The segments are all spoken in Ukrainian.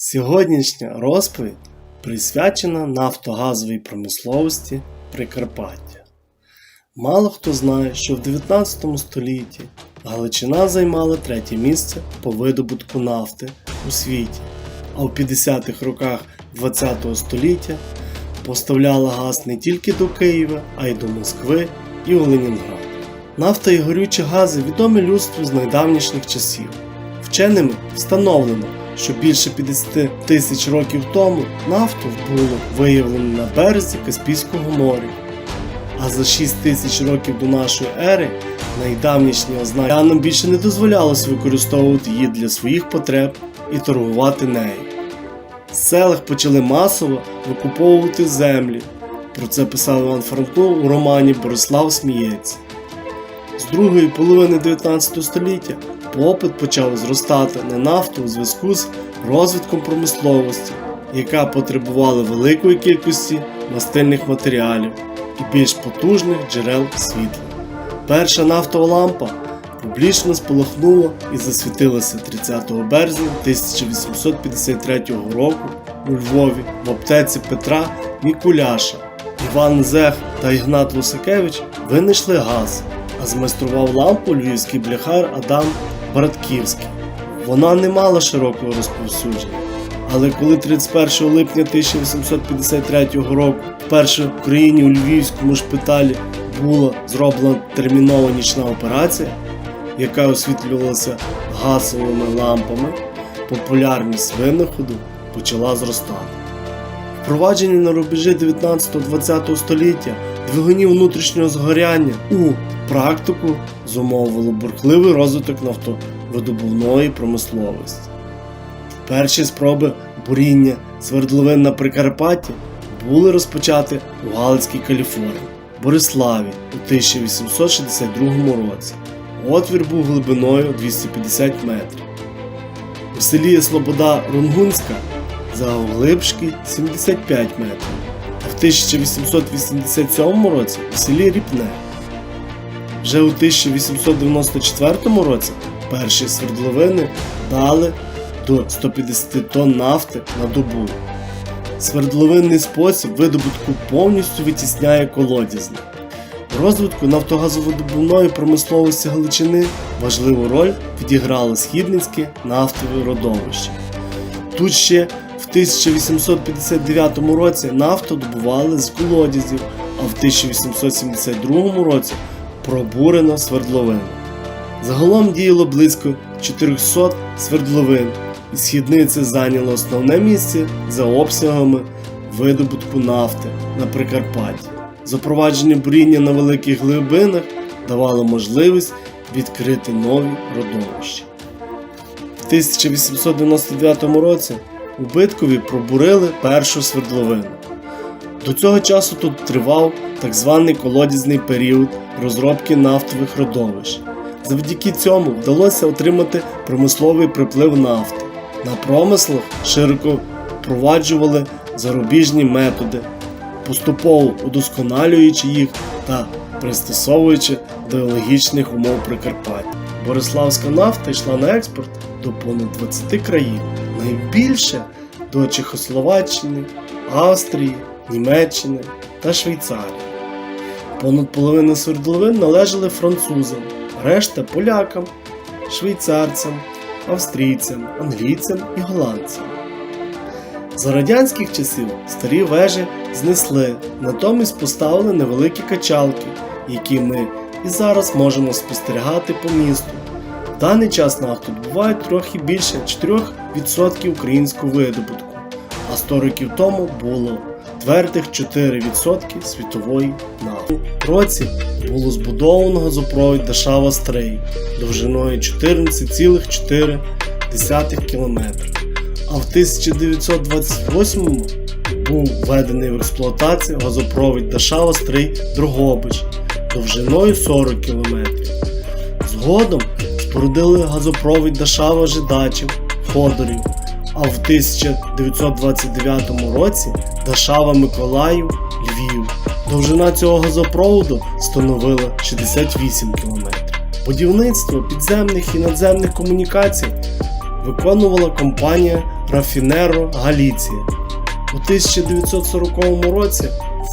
Сьогоднішня розповідь присвячена нафтогазовій промисловості Прикарпаття. Мало хто знає, що в 19 столітті Галичина займала третє місце по видобутку нафти у світі, а в 50-х роках ХХ століття поставляла газ не тільки до Києва, а й до Москви і у Ленінград. Нафта і горючі гази відомі людству з найдавнішніх часів. Вченими встановлено, що більше 50 тисяч років тому нафту було виявлено на березі Каспійського моря. А за 6 тисяч років до нашої ери найдавнішні ознайомцям більше не дозволялося використовувати її для своїх потреб і торгувати нею. В селах почали масово викуповувати землі. Про це писав Іван Франко у романі Борислав Смієць. З другої половини 19 століття попит почав зростати на нафту у зв'язку з розвитком промисловості, яка потребувала великої кількості мастильних матеріалів і більш потужних джерел світла. Перша нафтова лампа публічно спалахнула і засвітилася 30 березня 1853 року у Львові в аптеці Петра Мікуляша. Іван Зех та Ігнат Лусакевич винайшли газ, а змайстрував лампу львівський бляхар Адам Братківський. Вона не мала широкого розповсюдження. Але коли 31 липня 1853 року вперше в Україні у Львівському шпиталі була зроблена термінова нічна операція, яка освітлювалася газовими лампами, популярність винаходу почала зростати. Впровадження на рубежі 19-20 століття двигунів внутрішнього згоряння у практику зумовило бурхливий розвиток нафтовидобувної промисловості. Перші спроби буріння свердловин на Прикарпатті були розпочаті у Галицькій Каліфорнії, Бориславі у 1862 році. Отвір був глибиною 250 метрів. У селі Слобода Рунгунська завглибшки 75 метрів, 1887 році у селі Ріпне. Вже у 1894 році перші свердловини дали до 150 тонн нафти на добу. Свердловинний спосіб видобутку повністю витісняє колодязний. У розвитку нафтогазовидобувної промисловості Галичини важливу роль відіграло східницьке нафтове родовище. Тут ще в 1859 році нафту добували з колодязів, а в 1872 році пробурено свердловину. Загалом діяло близько 400 свердловин, і східниця зайняла основне місце за обсягами видобутку нафти на Прикарпатті. Запровадження буріння на великих глибинах давало можливість відкрити нові родовища. В 1899 році у Биткові пробурили першу свердловину. До цього часу тут тривав так званий колодязний період розробки нафтових родовищ. Завдяки цьому вдалося отримати промисловий приплив нафти. На промислах широко впроваджували зарубіжні методи, поступово удосконалюючи їх та пристосовуючи до екологічних умов Прикарпаття. Бориславська нафта йшла на експорт до понад 20 країн, найбільше до Чехословаччини, Австрії, Німеччини та Швейцарії. Понад половина свердловин належали французам, решта полякам, швейцарцям, австрійцям, англійцям і голландцям. За радянських часів старі вежі знесли, натомість поставили невеликі качалки, які ми і зараз можемо спостерігати по місту. Даний час нафту добувають трохи більше 4% українського видобутку, а 100 років тому було твердих 4% світової нафти. У році було збудовано газопровід Дашава Стрей довжиною 14,4 км. А в 1928 був введений в експлуатацію газопровід Дашава Стрий Дрогобич довжиною 40 км. Згодом спорудили газопровід Дашава Жидачів Ходорів, а в 1929 році Дашава Миколаїв Львів. Довжина цього газопроводу становила 68 км. Будівництво підземних і надземних комунікацій виконувала компанія Рафінеро Галіція. У 1940 році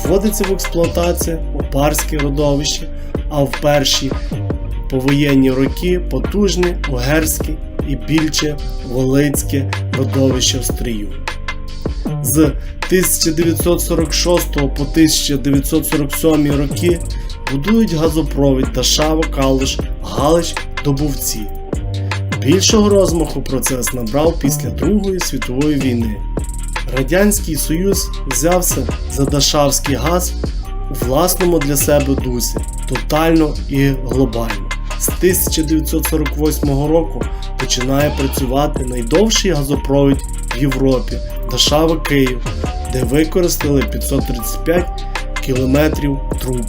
вводиться в експлуатацію Опарське родовище, а в перші повоєнні роки потужне Огерське і більше Волицьке родовище в стрію. З 1946 по 1947 роки будують газопровід Дашаво Калуш Галич Добувці. Більшого розмаху процес набрав після Другої світової війни. Радянський Союз взявся за Дашавський газ у власному для себе дусі, тотально і глобально. З 1948 року починає працювати найдовший газопровід в Європі Дашава Київ, де використали 535 кілометрів труб.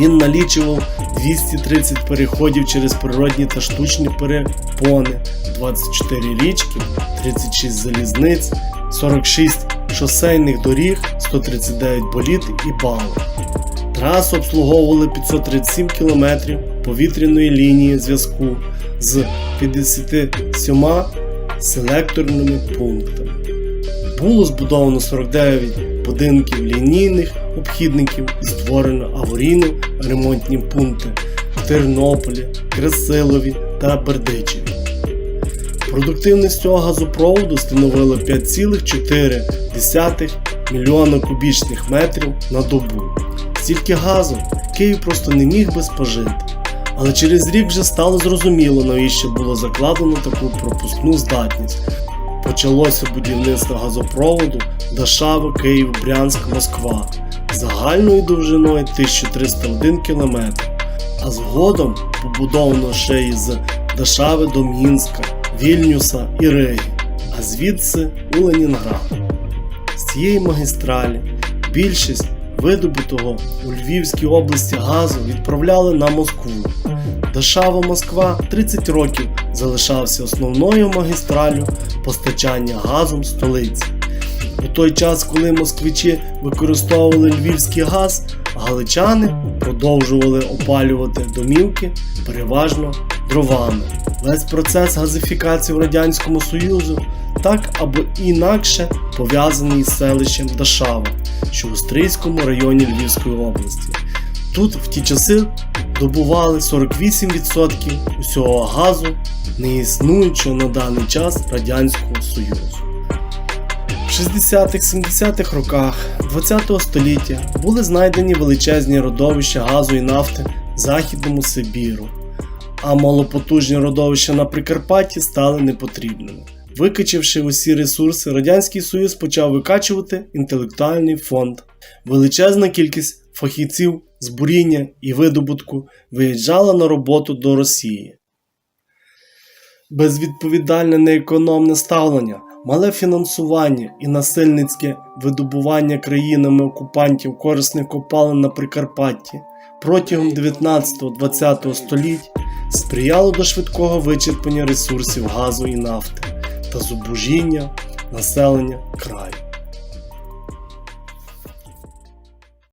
Він налічував 230 переходів через природні та штучні перепони, 24 річки, 36 залізниць, 46 шосейних доріг, 139 боліт і балок. Трасу обслуговували 537 км повітряної лінії зв'язку з 57 селекторними пунктами. Було збудовано 49 будинків лінійних обхідників створено аварійно-ремонтні пункти в Тернополі, Красилові та Бердичеві. Продуктивність цього газопроводу становила 5,4 мільйона кубічних метрів на добу. Стільки газу Київ просто не міг би спожити. Але через рік вже стало зрозуміло, навіщо було закладено таку пропускну здатність. Почалося будівництво газопроводу Дашава, Київ, Брянськ, Москва загальною довжиною 1301 км, а згодом побудовано ще й з Дашави до Мінська, Вільнюса і Риги, а звідси у Ленінград. З цієї магістралі більшість видобутого у Львівській області газу відправляли на Москву. Дашава Москва 30 років залишався основною магістралю постачання газом столиці. У той час, коли москвичі використовували львівський газ, галичани продовжували опалювати домівки переважно дровами. Весь процес газифікації в Радянському Союзу так або інакше пов'язаний з селищем Дашава, що у Стрийському районі Львівської області. Тут в ті часи добували 48% усього газу, не існуючого на даний час Радянського Союзу. В 60-70-х роках ХХ століття були знайдені величезні родовища газу і нафти в Західному Сибіру, а малопотужні родовища на Прикарпатті стали непотрібними. Викачавши усі ресурси, Радянський Союз почав викачувати інтелектуальний фонд. Величезна кількість фахівців з буріння і видобутку виїжджала на роботу до Росії. Безвідповідальне неекономне ставлення, мале фінансування і насильницьке видобування країнами окупантів корисних копалин на Прикарпатті протягом 19-20 століть сприяло до швидкого вичерпання ресурсів газу і нафти та зубожіння населення краю.